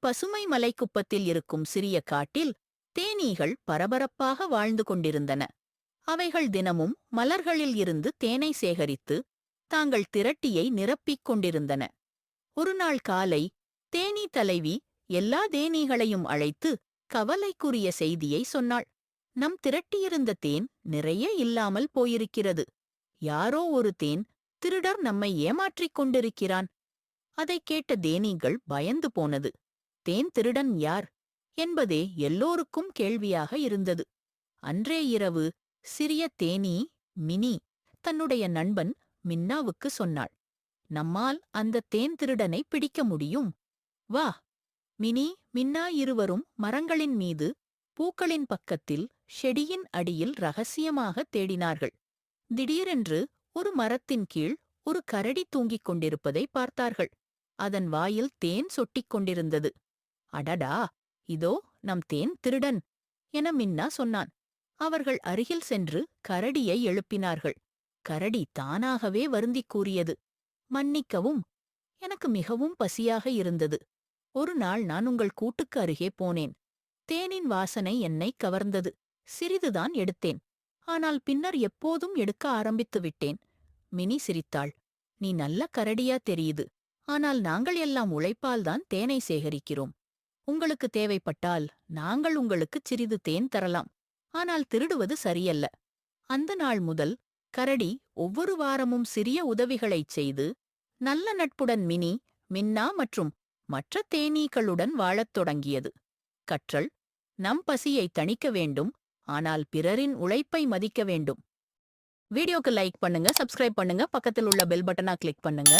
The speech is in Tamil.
பசுமை மலைக்குப்பத்தில் இருக்கும் சிறிய காட்டில் தேனீகள் பரபரப்பாக வாழ்ந்து கொண்டிருந்தன. அவைகள் தினமும் மலர்களில் இருந்து தேனை சேகரித்து தாங்கள் திரட்டியை நிரப்பிக் கொண்டிருந்தன. ஒருநாள் காலை தேனீ தலைவி எல்லா தேனீகளையும் அழைத்து கவலைக்குரிய செய்தியை சொன்னாள். நம் திரட்டியிருந்த தேன் நிறைய இல்லாமல் போயிருக்கிறது. யாரோ ஒரு தேன் திருடர் நம்மை ஏமாற்றிக் கொண்டிருக்கிறான். அதைக் கேட்ட தேனீகள் பயந்து போனது. தேன் திருடன் யார்? என்பதே எல்லோருக்கும் கேள்வியாக இருந்தது. அன்றே இரவு சிறிய தேனீ மினி தன்னுடைய நண்பன் மின்னாவுக்கு சொன்னாள். நம்மால் அந்த தேன் திருடனை பிடிக்க முடியும். வா. மினி மின்னா இருவரும் மரங்களின் மீது பூக்களின் பக்கத்தில் ஷெடியின் அடியில் ரகசியமாக தேடினார்கள். திடீரென்று ஒரு மரத்தின் கீழ் ஒரு கரடி தூங்கிக் கொண்டிருப்பதை பார்த்தார்கள். அதன் வாயில் தேன் சொட்டிக் கொண்டிருந்தது. அடடா இதோ நம் தேன் திருடன் என மின்னா சொன்னான். அவர்கள் அருகில் சென்று கரடியை எழுப்பினார்கள். கரடி தானாகவே வருந்திக் கூறியது மன்னிக்கவும் எனக்கு மிகவும் பசியாக இருந்தது. ஒரு நாள் நான் உங்கள் கூட்டுக்கு அருகே போனேன். தேனின் வாசனை என்னை கவர்ந்தது. சிறிதுதான் எடுத்தேன். ஆனால் பின்னர் எப்போதும் எடுக்க ஆரம்பித்து விட்டேன். மினி சிரித்தாள் நீ நல்ல கரடியா தெரியுது. ஆனால் நாங்கள் எல்லாம் உழைப்பால்தான் தேனை சேகரிக்கிறோம். உங்களுக்கு தேவைப்பட்டால் நாங்கள் உங்களுக்கு சிறிது தேன் தரலாம். ஆனால் திருடுவது சரியல்ல. அந்த நாள் முதல் கரடி ஒவ்வொரு வாரமும் சிறிய உதவிகளைச் செய்து நல்ல நட்புடன் மினி மின்னா மற்றும் மற்ற தேனீக்களுடன் வாழத் தொடங்கியது. கற்றல் நம் பசியை தணிக்க வேண்டும் ஆனால் பிறரின் உழைப்பை மதிக்க வேண்டும். வீடியோக்கு லைக் பண்ணுங்க சப்ஸ்கிரைப் பண்ணுங்க பக்கத்தில் உள்ள பெல் பட்டனா கிளிக் பண்ணுங்க.